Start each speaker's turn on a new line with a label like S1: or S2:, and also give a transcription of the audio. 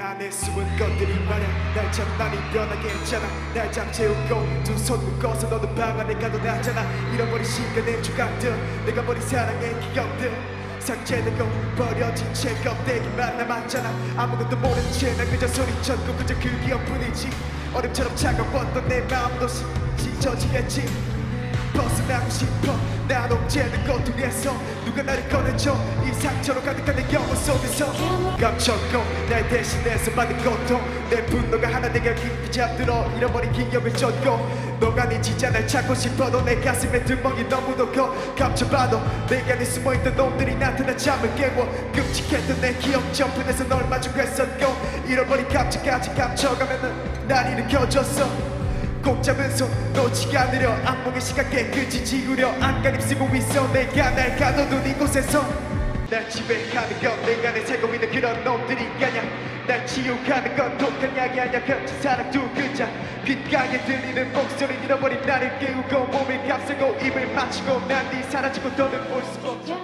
S1: 안에 숨은 것들이 많아 날참 많이 변하게 했잖아. 날 잠재우고 두 손 묶어서 너도 방 안에 가둬놨잖아. 잃어버린 시간의 조각들 내가 버린 사랑의 기억들 삭제되고 버려진 채 껍데기만 남았잖아. 아무것도 모른 채난 그저 소리쳤고 그저 그 기억뿐이지. 얼음처럼 차가웠던 내 마음도 시- 찢어지겠지 벗어나고 싶어. 난 언제는 고통에서 누가 나를 꺼내줘. 이 상처로 가득한 내 영혼 속에서 감췄고 날 대신해서 받은 고통 내 분노가 하나 되게 깊이 잠들어 잃어버린 기억을 쫓고 너가 네 진짜 날 찾고 싶어도 내 가슴에 뒷멍이 너무도 커. 감춰봐도 내게 안에 숨어있던 놈들이 나타나 잠을 깨워. 끔찍했던 내 기억 저편에서 널 마주했었고 잃어버린 감정까지 감춰가면 날 일으켜줬어 꼭 잡은 손 놓치지 않으려 악몽의 시간 깨끗이 지우려 안간 입쓰고 있어. 내가 날 가둬둔 이곳에서 날 지배하는 건 내가 내 살고 있는 그런 놈들이 아냐? 날 치유하는 건 독한 약이 아냐 거친 사랑 두 글자. 귓가에 들리는 목소리 잃어버린 나를 깨우고 몸을 감싸고 입을 맞추고 난네 사라지고 더는 볼수 없어